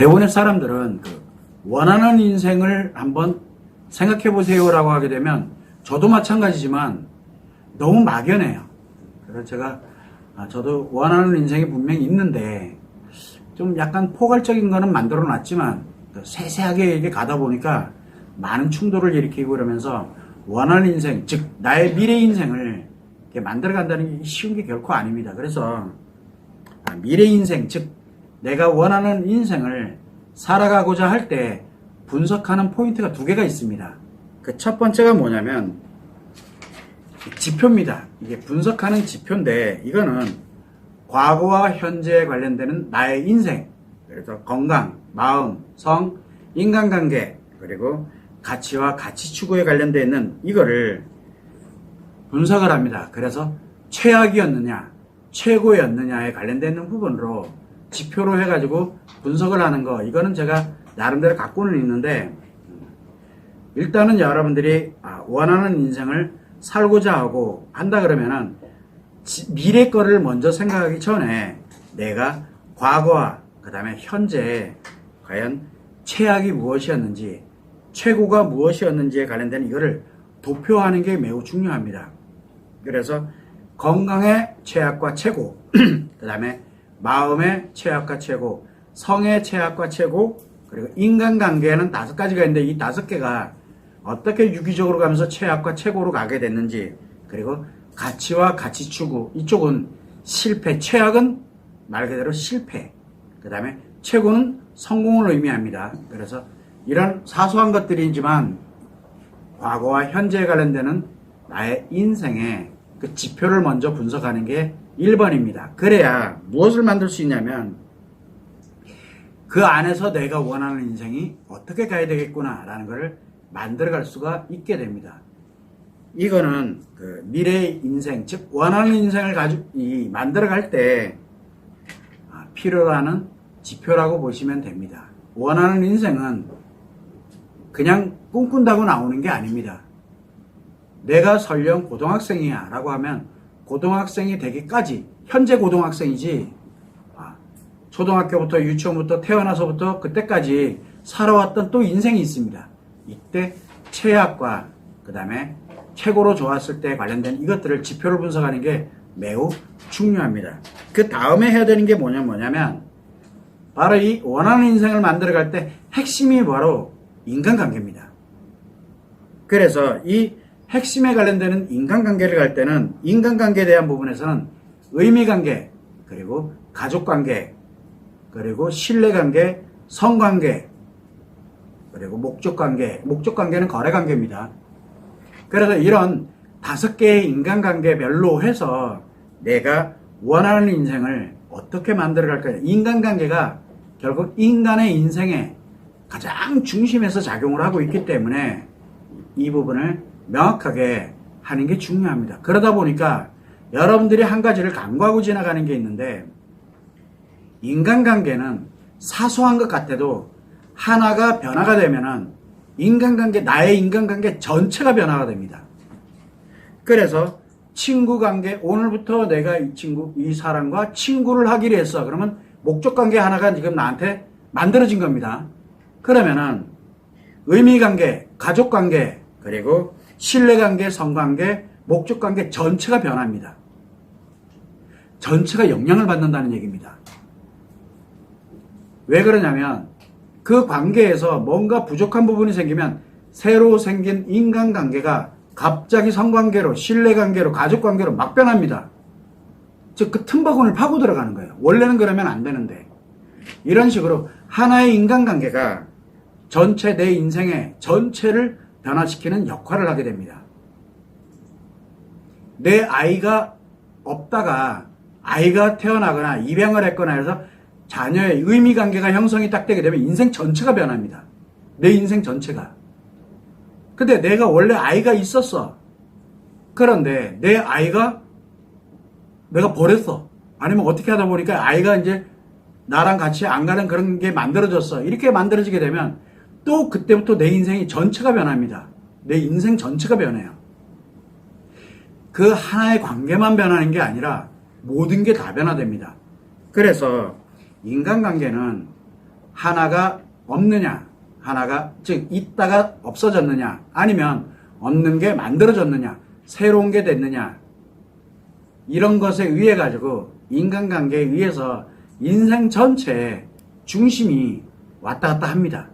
대부분의 사람들은 그 원하는 인생을 한번 생각해 보세요라고 하게 되면 저도 마찬가지지만 너무 막연해요. 그래서 제가 아, 저도 원하는 인생이 분명히 있는데 좀 약간 포괄적인 거는 만들어 놨지만 또 세세하게 이게 가다 보니까 많은 충돌을 일으키고 그러면서 원하는 인생, 즉 나의 미래 인생을 만들어 간다는 게 쉬운 게 결코 아닙니다. 그래서 아, 미래 인생, 즉 내가 원하는 인생을 살아가고자 할 때 분석하는 포인트가 두 개가 있습니다. 그 첫 번째가 뭐냐면 지표입니다. 이게 분석하는 지표인데 이거는 과거와 현재에 관련되는 나의 인생, 그래서 건강, 마음, 성, 인간관계, 그리고 가치와 가치 추구에 관련되어 있는 이거를 분석을 합니다. 그래서 최악이었느냐, 최고였느냐에 관련되어 있는 부분으로 지표로 해가지고 분석을 하는 거, 이거는 제가 나름대로 갖고는 있는데, 일단은 여러분들이 아, 원하는 인생을 살고자 하고 한다 그러면은 지- 미래 거를 먼저 생각하기 전에 내가 과거와 그 다음에 현재에 과연 최악이 무엇이었는지 최고가 무엇이었는지에 관련된 이거를 도표하는 게 매우 중요합니다. 그래서 건강의 최악과 최고, 그 다음에 마음의 최악과 최고, 성의 최악과 최고, 그리고 인간관계에는 다섯 가지가 있는데 이 다섯 개가 어떻게 유기적으로 가면서 최악과 최고로 가게 됐는지, 그리고 가치와 가치 추구, 이쪽은 실패, 최악은 말 그대로 실패, 그 다음에 최고는 성공을 의미합니다. 그래서 이런 사소한 것들이지만 과거와 현재에 관련되는 나의 인생의 그 지표를 먼저 분석하는 게 1번입니다. 그래야 무엇을 만들 수 있냐면 그 안에서 내가 원하는 인생이 어떻게 가야 되겠구나라는 것을 만들어갈 수가 있게 됩니다. 이거는 그 미래의 인생, 즉 원하는 인생을 가지고 이 만들어갈 때 아, 필요로 하는 지표라고 보시면 됩니다. 원하는 인생은 그냥 꿈꾼다고 나오는 게 아닙니다. 내가 설령 고등학생이야 라고 하면 고등학생이 되기까지 현재 고등학생이지 아, 초등학교부터 유치원부터 태어나서부터 그때까지 살아왔던 또 인생이 있습니다. 이때 최악과 그 다음에 최고로 좋았을 때 관련된 이것들을 지표를 분석하는 게 매우 중요합니다. 그 다음에 해야 되는 게 뭐냐 뭐냐면 바로 이 원하는 인생을 만들어갈 때 핵심이 바로 인간관계입니다. 그래서 이 핵심에 관련되는 인간관계를 갈 때는 인간관계에 대한 부분에서는 의미관계, 그리고 가족관계, 그리고 신뢰관계, 성관계, 그리고 목적관계, 목적관계는 거래관계입니다. 그래서 이런 다섯 개의 인간관계별로 해서 내가 원하는 인생을 어떻게 만들어갈 거냐. 인간관계가 결국 인간의 인생에 가장 중심에서 작용을 하고 있기 때문에 이 부분을 명확하게 하는 게 중요합니다. 그러다 보니까 여러분들이 한 가지를 간과하고 지나가는 게 있는데 인간관계는 사소한 것 같아도 하나가 변화가 되면은 인간관계, 나의 인간관계 전체가 변화가 됩니다. 그래서 친구 관계, 오늘부터 내가 이 친구, 이 사람과 친구를 하기로 했어. 그러면 목적 관계 하나가 지금 나한테 만들어진 겁니다. 그러면은 의미 관계, 가족 관계, 그리고 신뢰 관계, 성 관계, 목적 관계 전체가 변합니다. 전체가 영향을 받는다는 얘기입니다. 왜 그러냐면 그 관계에서 뭔가 부족한 부분이 생기면 새로 생긴 인간관계가 갑자기 성관계로, 신뢰관계로, 가족관계로 막 변합니다. 즉, 그 틈바구니를 파고 들어가는 거예요. 원래는 그러면 안 되는데. 이런 식으로 하나의 인간관계가 전체 내 인생의 전체를 변화시키는 역할을 하게 됩니다. 내 아이가 없다가 아이가 태어나거나 입양을 했거나 해서 자녀의 의미 관계가 형성이 딱 되게 되면 인생 전체가 변합니다. 내 인생 전체가. 근데 내가 원래 아이가 있었어. 그런데 내 아이가 내가 버렸어. 아니면 어떻게 하다 보니까 아이가 이제 나랑 같이 안 가는 그런 게 만들어졌어. 이렇게 만들어지게 되면 또 그때부터 내 인생이 전체가 변합니다. 내 인생 전체가 변해요. 그 하나의 관계만 변하는 게 아니라 모든 게 다 변화됩니다. 그래서 인간관계는 하나가 없느냐, 하나가, 즉, 있다가 없어졌느냐, 아니면 없는 게 만들어졌느냐, 새로운 게 됐느냐, 이런 것에 의해 가지고 인간관계에 의해서 인생 전체의 중심이 왔다 갔다 합니다.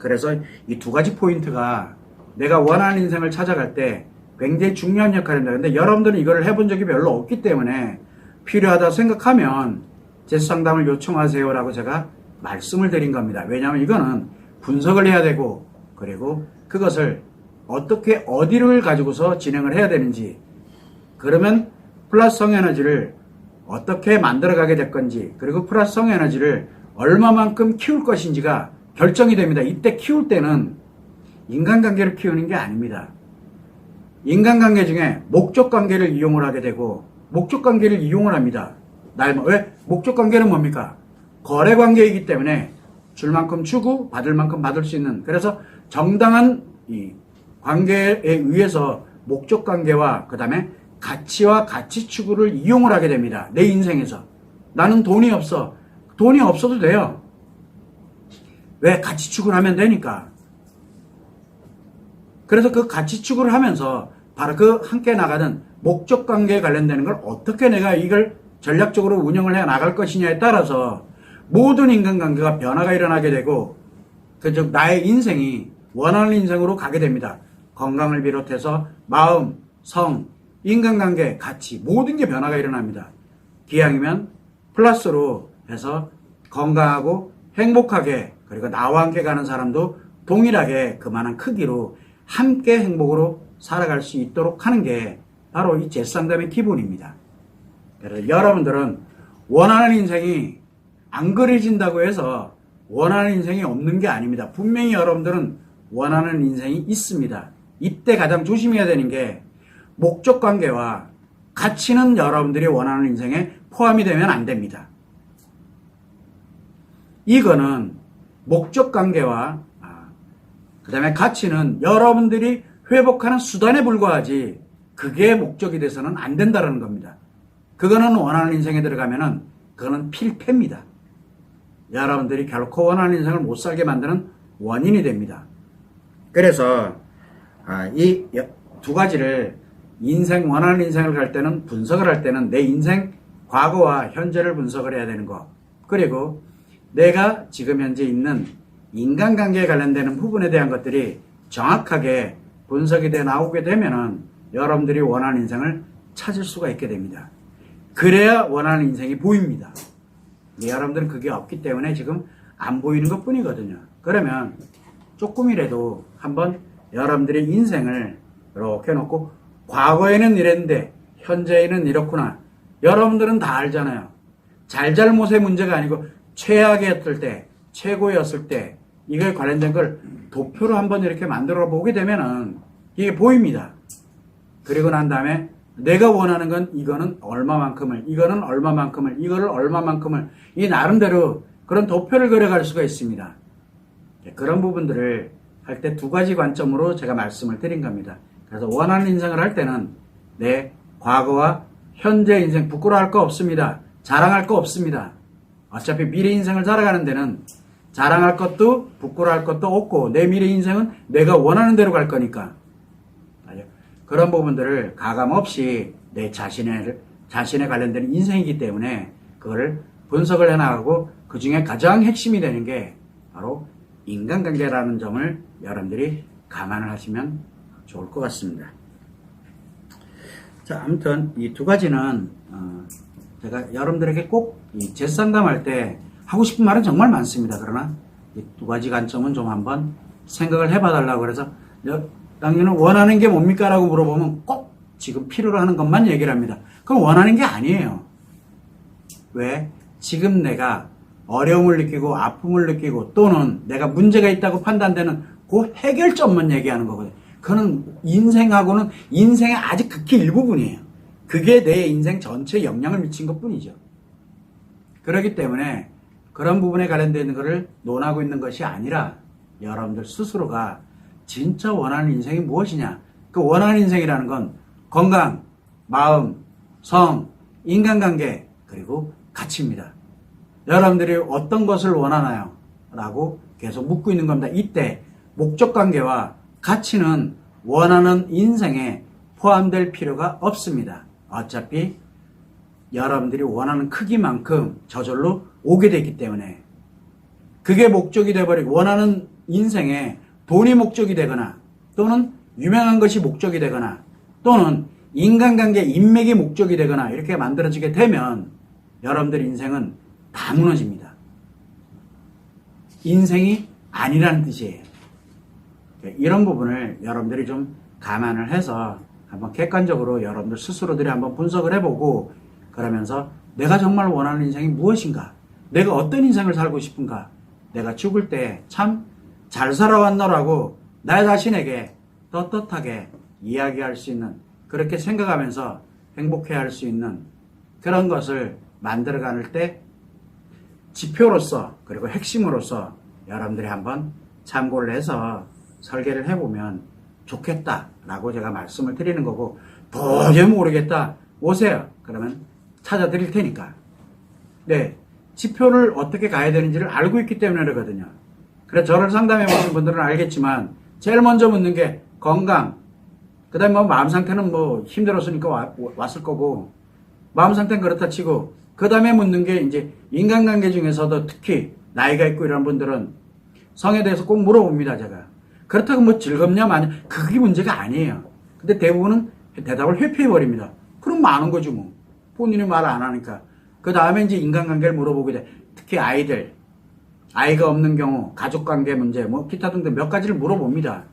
그래서 이 두 가지 포인트가 내가 원하는 인생을 찾아갈 때 굉장히 중요한 역할을 합니다. 근데 여러분들은 이걸 해본 적이 별로 없기 때문에 필요하다 생각하면 제 상담을 요청하세요라고 제가 말씀을 드린 겁니다. 왜냐하면 이거는 분석을 해야 되고 그리고 그것을 어떻게 어디를 가지고서 진행을 해야 되는지 그러면 플러스성 에너지를 어떻게 만들어가게 될 건지 그리고 플러스성 에너지를 얼마만큼 키울 것인지가 결정이 됩니다. 이때 키울 때는 인간관계를 키우는 게 아닙니다. 인간관계 중에 목적관계를 이용을 하게 되고 목적관계를 이용을 합니다. 날 왜? 목적관계는 뭡니까? 거래관계이기 때문에 줄 만큼 주고 받을 만큼 받을 수 있는 그래서 정당한 이 관계에 의해서 목적관계와 그 다음에 가치와 가치 추구를 이용을 하게 됩니다. 내 인생에서. 나는 돈이 없어. 돈이 없어도 돼요. 왜? 가치 추구를 하면 되니까. 그래서 그 가치 추구를 하면서 바로 그 함께 나가는 목적 관계에 관련되는 걸 어떻게 내가 이걸 전략적으로 운영을 해 나갈 것이냐에 따라서 모든 인간관계가 변화가 일어나게 되고 그 즉 나의 인생이 원하는 인생으로 가게 됩니다. 건강을 비롯해서 마음, 성, 인간관계, 가치 모든 게 변화가 일어납니다. 기왕이면 플러스로 해서 건강하고 행복하게 그리고 나와 함께 가는 사람도 동일하게 그만한 크기로 함께 행복으로 살아갈 수 있도록 하는 게 바로 이 재상담의 기본입니다. 그래서 여러분들은 원하는 인생이 안 그려진다고 해서 원하는 인생이 없는 게 아닙니다. 분명히 여러분들은 원하는 인생이 있습니다. 이때 가장 조심해야 되는 게 목적 관계와 가치는 여러분들이 원하는 인생에 포함이 되면 안 됩니다. 이거는 목적 관계와 그 다음에 가치는 여러분들이 회복하는 수단에 불과하지 그게 목적이 돼서는 안 된다는 겁니다. 그거는 원하는 인생에 들어가면은 그거는 필패입니다. 여러분들이 결코 원하는 인생을 못 살게 만드는 원인이 됩니다. 그래서 아, 이두 가지를 인생 원하는 인생을 갈 때는 분석을 할 때는 내 인생 과거와 현재를 분석을 해야 되는 거 그리고 내가 지금 현재 있는 인간관계에 관련되는 부분에 대한 것들이 정확하게 분석이 돼 나오게 되면은 여러분들이 원하는 인생을 찾을 수가 있게 됩니다. 그래야 원하는 인생이 보입니다. 여러분들은 그게 없기 때문에 지금 안 보이는 것 뿐이거든요. 그러면 조금이라도 한번 여러분들의 인생을 이렇게 놓고 과거에는 이랬는데 현재에는 이렇구나. 여러분들은 다 알잖아요. 잘잘못의 문제가 아니고 최악이었을 때, 최고였을 때 이거에 관련된 걸 도표로 한번 이렇게 만들어 보게 되면은 이게 보입니다. 그리고 난 다음에 내가 원하는 건 이거는 얼마만큼을, 이거는 얼마만큼을, 이거를 얼마만큼을 이 나름대로 그런 도표를 그려갈 수가 있습니다. 그런 부분들을 할 때 두 가지 관점으로 제가 말씀을 드린 겁니다. 그래서 원하는 인생을 할 때는 내 과거와 현재 인생 부끄러워할 거 없습니다. 자랑할 거 없습니다. 어차피 미래 인생을 살아가는 데는 자랑할 것도 부끄러워할 것도 없고 내 미래 인생은 내가 원하는 대로 갈 거니까 그런 부분들을 가감 없이 내 자신의 자신에 관련된 인생이기 때문에 그거를 분석을 해나가고 그 중에 가장 핵심이 되는 게 바로 인간관계라는 점을 여러분들이 감안을 하시면 좋을 것 같습니다. 자, 아무튼 이 두 가지는 어, 제가 여러분들에게 꼭이 재상담할 때 하고 싶은 말은 정말 많습니다. 그러나 이두 가지 관점은 좀 한번 생각을 해봐 달라고 그래서 당연히 원하는 게 뭡니까? 라고 물어보면 꼭 지금 필요로 하는 것만 얘기를 합니다. 그럼 원하는 게 아니에요. 왜? 지금 내가 어려움을 느끼고 아픔을 느끼고 또는 내가 문제가 있다고 판단되는 그 해결점만 얘기하는 거거든요. 그거는 인생하고는 인생의 아직 극히 일부분이에요. 그게 내 인생 전체에 영향을 미친 것 뿐이죠. 그렇기 때문에 그런 부분에 관련된 것을 논하고 있는 것이 아니라 여러분들 스스로가 진짜 원하는 인생이 무엇이냐. 그 원하는 인생이라는 건 건강, 마음, 성, 인간관계, 그리고 가치입니다. 여러분들이 어떤 것을 원하나요? 라고 계속 묻고 있는 겁니다. 이때 목적 관계와 가치는 원하는 인생에 포함될 필요가 없습니다. 어차피 여러분들이 원하는 크기만큼 저절로 오게 되기 때문에 그게 목적이 돼버리고 원하는 인생에 돈이 목적이 되거나 또는 유명한 것이 목적이 되거나 또는 인간관계 인맥이 목적이 되거나 이렇게 만들어지게 되면 여러분들 인생은 다 무너집니다. 인생이 아니라는 뜻이에요. 이런 부분을 여러분들이 좀 감안을 해서 한번 객관적으로 여러분들 스스로들이 한번 분석을 해보고 그러면서 내가 정말 원하는 인생이 무엇인가? 내가 어떤 인생을 살고 싶은가? 내가 죽을 때 참 잘 살아왔노라고 나 자신에게 떳떳하게 이야기할 수 있는 그렇게 생각하면서 행복해 할 수 있는 그런 것을 만들어가는 때 지표로서 그리고 핵심으로서 여러분들이 한번 참고를 해서 설계를 해보면 좋겠다 라고 제가 말씀을 드리는 거고 도저히 모르겠다. 오세요. 그러면 찾아 드릴 테니까. 네. 지표를 어떻게 가야 되는지를 알고 있기 때문에 그러거든요. 그래서 저를 상담해 보신 분들은 알겠지만 제일 먼저 묻는 게 건강. 그 다음에 뭐 마음 상태는 뭐 힘들었으니까 와- 왔을 거고 마음 상태는 그렇다 치고 그 다음에 묻는 게 이제 인간관계 중에서도 특히 나이가 있고 이런 분들은 성에 대해서 꼭 물어봅니다 제가 그렇다고 뭐 즐겁냐 마냐 그게 문제가 아니에요 근데 대부분은 대답을 회피해 버립니다 그럼 많은 거지 뭐 본인이 말 안 하니까 그 다음에 이제 인간관계를 물어보게 돼 특히 아이들 아이가 없는 경우 가족관계 문제 뭐 기타 등등 몇 가지를 물어봅니다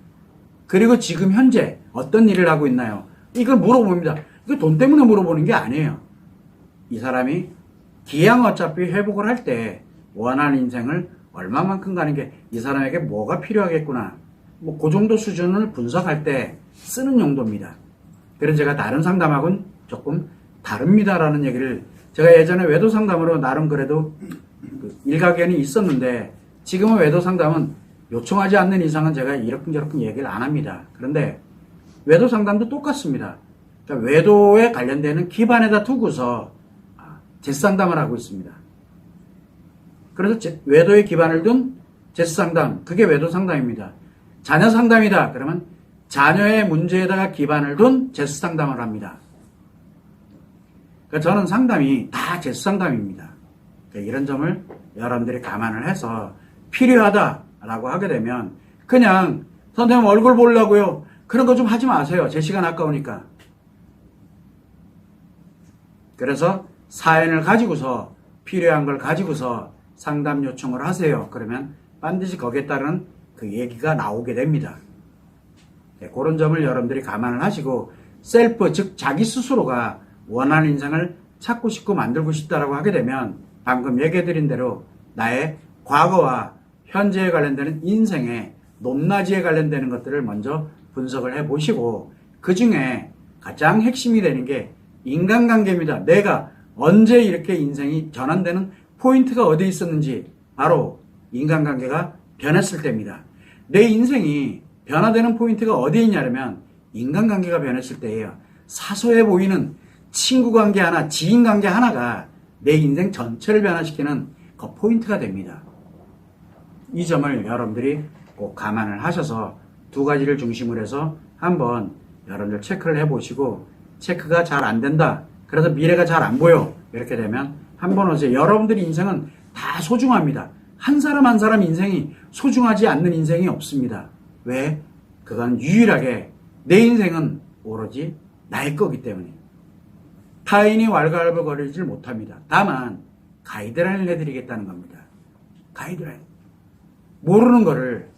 그리고 지금 현재 어떤 일을 하고 있나요? 이걸 물어봅니다. 이거 돈 때문에 물어보는 게 아니에요. 이 사람이 기양 어차피 회복을 할 때 원하는 인생을 얼마만큼 가는 게 이 사람에게 뭐가 필요하겠구나. 뭐 그 정도 수준을 분석할 때 쓰는 용도입니다. 그래서 제가 다른 상담하고는 조금 다릅니다라는 얘기를 제가 예전에 외도 상담으로 나름 그래도 그 일가견이 있었는데 지금은 외도 상담은 요청하지 않는 이상은 제가 이렇게저렇게 얘기를 안 합니다. 그런데 외도 상담도 똑같습니다. 그러니까 외도에 관련되는 기반에다 두고서 아, 제스 상담을 하고 있습니다. 그래서 제- 외도에 기반을 둔 제스 상담, 그게 외도 상담입니다. 자녀 상담이다. 그러면 자녀의 문제에다가 기반을 둔 제스 상담을 합니다. 그러니까 저는 상담이 다 제스 상담입니다. 그러니까 이런 점을 여러분들이 감안을 해서 필요하다라고 하게 되면 그냥 선생님 얼굴 보려고요. 그런 거 좀 하지 마세요. 제 시간 아까우니까. 그래서 사연을 가지고서 필요한 걸 가지고서 상담 요청을 하세요. 그러면 반드시 거기에 따른 그 얘기가 나오게 됩니다. 네, 그런 점을 여러분들이 감안을 하시고 셀프 즉 자기 스스로가 원하는 인생을 찾고 싶고 만들고 싶다라고 하게 되면 방금 얘기해드린 대로 나의 과거와 현재에 관련되는 인생의 높낮이에 관련되는 것들을 먼저 분석을 해 보시고 그 중에 가장 핵심이 되는 게 인간관계입니다. 내가 언제 이렇게 인생이 전환되는 포인트가 어디 있었는지 바로 인간관계가 변했을 때입니다. 내 인생이 변화되는 포인트가 어디에 있냐면 인간관계가 변했을 때예요. 사소해 보이는 친구 관계 하나, 지인 관계 하나가 내 인생 전체를 변화시키는 그 포인트가 됩니다. 이 점을 여러분들이 꼭 감안을 하셔서 두 가지를 중심으로 해서 한번 여러분들 체크를 해보시고 체크가 잘 안 된다. 그래서 미래가 잘 안 보여. 이렇게 되면 한번 오세요. 여러분들의 인생은 다 소중합니다. 한 사람 한 사람 인생이 소중하지 않는 인생이 없습니다. 왜? 그건 유일하게 내 인생은 오로지 나의 거기 때문에 타인이 왈가왈부거리질 못합니다. 다만 가이드라인을 해드리겠다는 겁니다. 가이드라인. 모르는 거를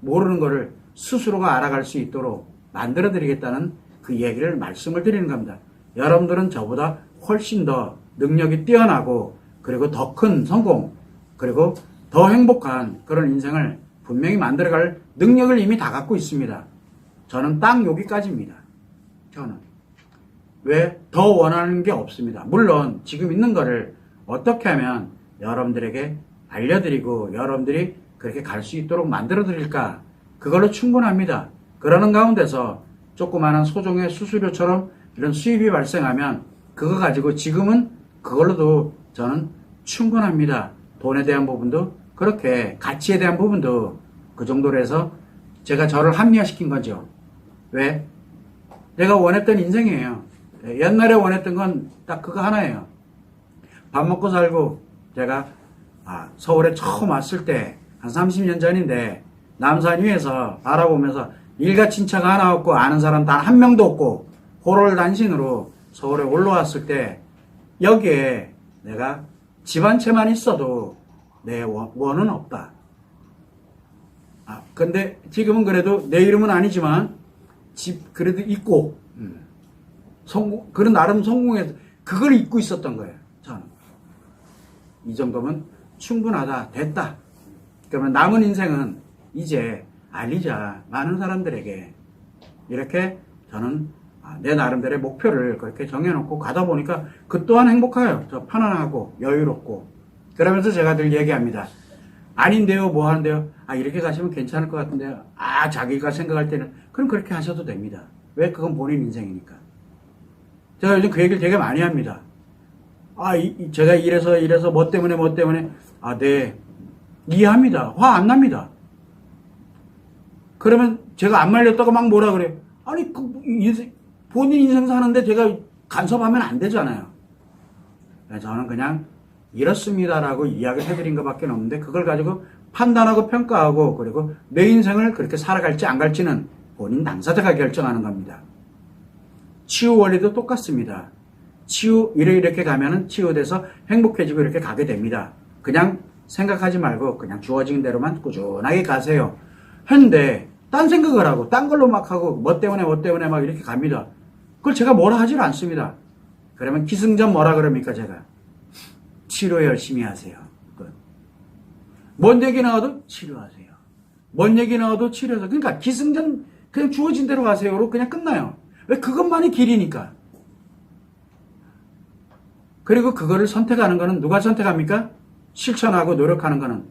모르는 거를 스스로가 알아갈 수 있도록 만들어 드리겠다는 그 얘기를 말씀을 드리는 겁니다. 여러분들은 저보다 훨씬 더 능력이 뛰어나고 그리고 더 큰 성공 그리고 더 행복한 그런 인생을 분명히 만들어갈 능력을 이미 다 갖고 있습니다. 저는 딱 여기까지입니다. 저는 왜 더 원하는 게 없습니다. 물론 지금 있는 거를 어떻게 하면 여러분들에게 알려드리고 여러분들이 그렇게 갈 수 있도록 만들어 드릴까 그걸로 충분합니다. 그러는 가운데서 조그마한 소정의 수수료처럼 이런 수입이 발생하면 그거 가지고 지금은 그걸로도 저는 충분합니다. 돈에 대한 부분도 그렇게 가치에 대한 부분도 그 정도로 해서 제가 저를 합리화시킨 거죠. 왜? 내가 원했던 인생이에요. 예, 옛날에 원했던 건 딱 그거 하나예요. 밥 먹고 살고 제가 아, 서울에 처음 왔을 때 한 30년 전인데 남산 위에서 바라보면서 일가 친차가 하나 없고 아는 사람 단 한 명도 없고 호롤 단신으로 서울에 올라왔을 때 여기에 내가 집 한 채만 있어도 내 원- 원은 없다. 아, 근데 지금은 그래도 내 이름은 아니지만 집 그래도 있고 음, 성공 그런 나름 성공해서 그걸 잊고 있었던 거예요. 저는 이 정도면 충분하다 됐다. 그러면 남은 인생은 이제 알리자 많은 사람들에게 이렇게 저는 아, 내 나름대로의 목표를 그렇게 정해놓고 가다 보니까 그 또한 행복해요. 저 편안하고 여유롭고 그러면서 제가 늘 얘기합니다. 아닌데요, 뭐 하는데요? 아, 이렇게 가시면 괜찮을 것 같은데요. 아, 자기가 생각할 때는 그럼 그렇게 하셔도 됩니다. 왜? 그건 본인 인생이니까. 제가 요즘 그 얘기를 되게 많이 합니다. 아, 이- 이- 제가 이래서 이래서 뭐 때문에 뭐 때문에 아, 네. 이해합니다. 화 안 납니다. 그러면 제가 안 말렸다고 막 뭐라 그래요? 아니, 그 인생- 본인 인생 사는데 제가 간섭하면 안 되잖아요. 그래서 저는 그냥 이렇습니다라고 이야기를 해드린 것밖에 없는데 그걸 가지고 판단하고 평가하고 그리고 내 인생을 그렇게 살아갈지 안 갈지는 본인 당사자가 결정하는 겁니다. 치유 원리도 똑같습니다. 치유 이래 이렇게 가면은 치유돼서 행복해지고 이렇게 가게 됩니다. 그냥 생각하지 말고 그냥 주어진 대로만 꾸준하게 가세요. 했는데 딴 생각을 하고 딴 걸로 막 하고 뭐 때문에 뭐 때문에 막 이렇게 갑니다. 그걸 제가 뭐라 하질 않습니다. 그러면 기승전 뭐라 그럽니까 제가? 치료 열심히 하세요. 끝. 뭔 얘기 나와도 치료하세요. 뭔 얘기 나와도 치료하세요. 그러니까 기승전 그냥 주어진 대로 가세요로 그냥 끝나요. 왜 그것만이 길이니까. 그리고 그거를 선택하는 거는 누가 선택합니까? 실천하고 노력하는 거는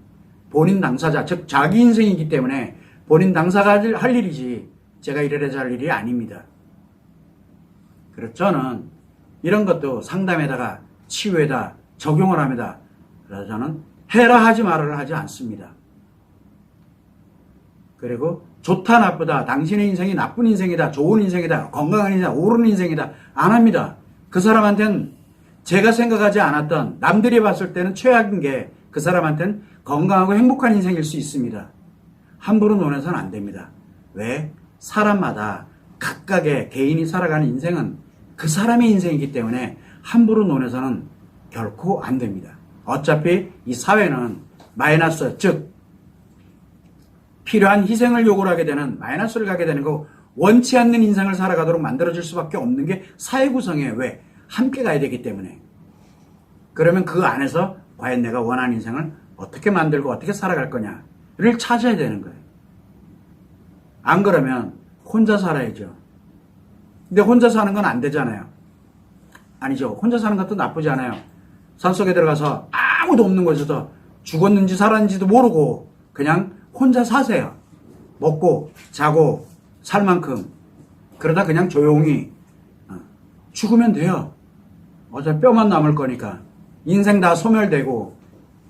본인 당사자, 즉 자기 인생이기 때문에 본인 당사가 할- 할 일이지 제가 이래서 할 일이 아닙니다. 그래서 저는 이런 것도 상담에다가 치유에다 적용을 합니다. 그래서 저는 해라 하지 말아라 하지 않습니다. 그리고 좋다 나쁘다 당신의 인생이 나쁜 인생이다 좋은 인생이다 건강한 인생이다 옳은 인생이다 안 합니다. 그 사람한테는 제가 생각하지 않았던 남들이 봤을 때는 최악인 게 그 사람한테는 건강하고 행복한 인생일 수 있습니다. 함부로 논해서는 안 됩니다. 왜? 사람마다 각각의 개인이 살아가는 인생은 그 사람의 인생이기 때문에 함부로 논해서는 결코 안 됩니다. 어차피 이 사회는 마이너스, 즉, 필요한 희생을 요구를 하게 되는 마이너스를 가게 되는 거 원치 않는 인생을 살아가도록 만들어줄 수밖에 없는 게 사회 구성이에요. 왜? 함께 가야 되기 때문에. 그러면 그 안에서 과연 내가 원하는 인생을 어떻게 만들고 어떻게 살아갈 거냐를 찾아야 되는 거예요. 안 그러면 혼자 살아야죠. 근데 혼자 사는 건 안 되잖아요. 아니죠. 혼자 사는 것도 나쁘지 않아요. 산속에 들어가서 아무도 없는 곳에서 죽었는지 살았는지도 모르고 그냥 혼자 사세요. 먹고 자고 살 만큼 그러다 그냥 조용히 어, 죽으면 돼요. 어차피 뼈만 남을 거니까 인생 다 소멸되고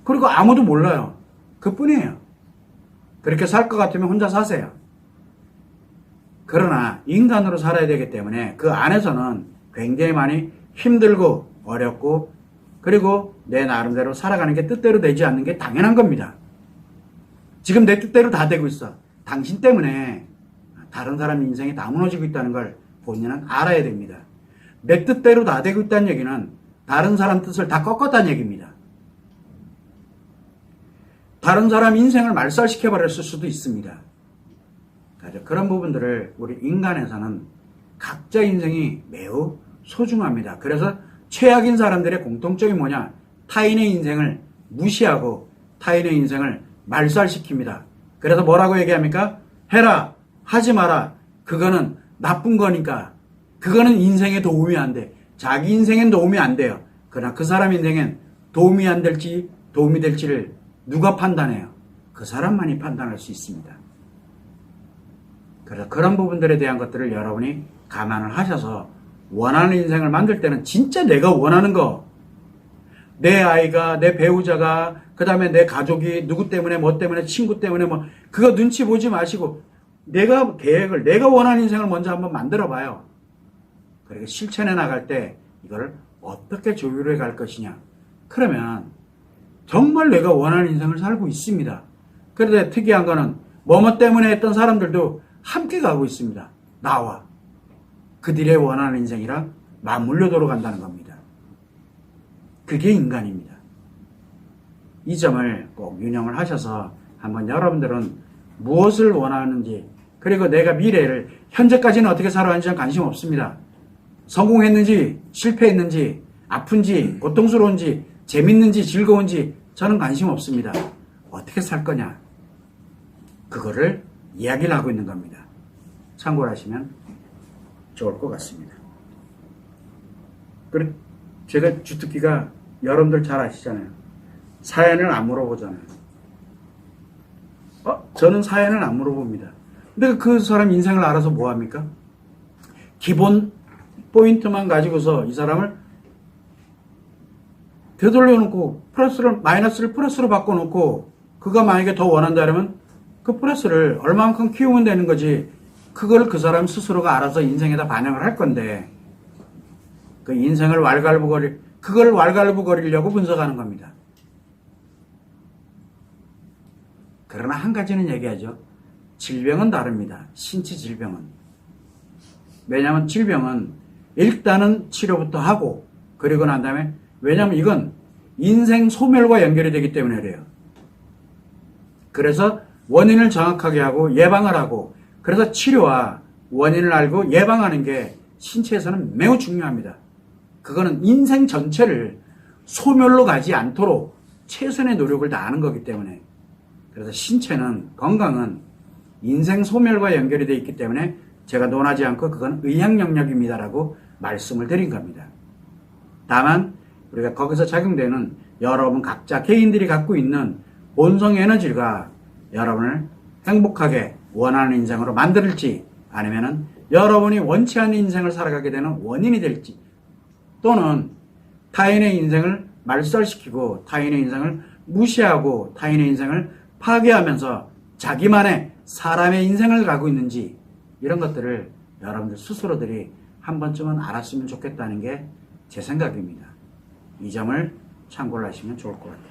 그리고 아무도 몰라요. 그뿐이에요. 그렇게 살 것 같으면 혼자 사세요. 그러나 인간으로 살아야 되기 때문에 그 안에서는 굉장히 많이 힘들고 어렵고 그리고 내 나름대로 살아가는 게 뜻대로 되지 않는 게 당연한 겁니다. 지금 내 뜻대로 다 되고 있어. 당신 때문에 다른 사람 인생이 다 무너지고 있다는 걸 본인은 알아야 됩니다. 내 뜻대로 다 되고 있다는 얘기는 다른 사람 뜻을 다 꺾었다는 얘기입니다. 다른 사람 인생을 말살시켜버렸을 수도 있습니다. 그런 부분들을 우리 인간에서는 각자 인생이 매우 소중합니다. 그래서 최악인 사람들의 공통점이 뭐냐? 타인의 인생을 무시하고 타인의 인생을 말살시킵니다. 그래서 뭐라고 얘기합니까? 해라, 하지 마라. 그거는 나쁜 거니까. 그거는 인생에 도움이 안 돼. 자기 인생엔 도움이 안 돼요. 그러나 그 사람 인생엔 도움이 안 될지 도움이 될지를 누가 판단해요? 그 사람만이 판단할 수 있습니다. 그래서 그런 부분들에 대한 것들을 여러분이 감안을 하셔서 원하는 인생을 만들 때는 진짜 내가 원하는 거, 내 아이가, 내 배우자가 그 다음에 내 가족이 누구 때문에 뭐 때문에 친구 때문에 뭐 그거 눈치 보지 마시고 내가 계획을 내가 원하는 인생을 먼저 한번 만들어 봐요. 그리고 실천해 나갈 때 이걸 어떻게 조율해 갈 것이냐. 그러면 정말 내가 원하는 인생을 살고 있습니다. 그런데 특이한 거는 뭐뭐 때문에 했던 사람들도 함께 가고 있습니다. 나와. 그들의 원하는 인생이랑 맞물려 돌아간다는 겁니다. 그게 인간입니다. 이 점을 꼭 유념을 하셔서 한번 여러분들은 무엇을 원하는지 그리고 내가 미래를 현재까지는 어떻게 살아왔는지 관심 없습니다. 성공했는지 실패했는지 아픈지 고통스러운지 재밌는지 즐거운지 저는 관심 없습니다. 어떻게 살 거냐 그거를 이야기를 하고 있는 겁니다. 참고를 하시면 좋을 것 같습니다. 그리고 제가 주특기가 여러분들 잘 아시잖아요. 사연을 안 물어보잖아요. 어? 저는 사연을 안 물어봅니다. 근데 그 사람 인생을 알아서 뭐 합니까? 기본 포인트만 가지고서 이 사람을 되돌려 놓고 플러스를 마이너스를 플러스로 바꿔 놓고 그가 만약에 더 원한다면 그 플러스를 얼마만큼 키우면 되는 거지 그걸 그 사람 스스로가 알아서 인생에다 반영을 할 건데 그 인생을 왈가왈부거리 그걸 왈가왈부거리려고 분석하는 겁니다. 그러나 한 가지는 얘기하죠. 질병은 다릅니다. 신체 질병은. 왜냐하면 질병은 일단은 치료부터 하고 그리고 난 다음에 왜냐하면 이건 인생 소멸과 연결이 되기 때문에 그래요. 그래서 원인을 정확하게 하고 예방을 하고 그래서 치료와 원인을 알고 예방하는 게 신체에서는 매우 중요합니다. 그거는 인생 전체를 소멸로 가지 않도록 최선의 노력을 다하는 거기 때문에 그래서 신체는 건강은 인생 소멸과 연결이 되어 있기 때문에 제가 논하지 않고 그건 의학 영역입니다라고 말씀을 드린 겁니다. 다만 우리가 거기서 작용되는 여러분 각자 개인들이 갖고 있는 본성 에너지가 여러분을 행복하게 원하는 인생으로 만들지 아니면은 여러분이 원치 않는 인생을 살아가게 되는 원인이 될지 또는 타인의 인생을 말살시키고 타인의 인생을 무시하고 타인의 인생을 파괴하면서 자기만의 사람의 인생을 가고 있는지 이런 것들을 여러분들 스스로들이 한 번쯤은 알았으면 좋겠다는 게 제 생각입니다. 이 점을 참고를 하시면 좋을 것 같아요.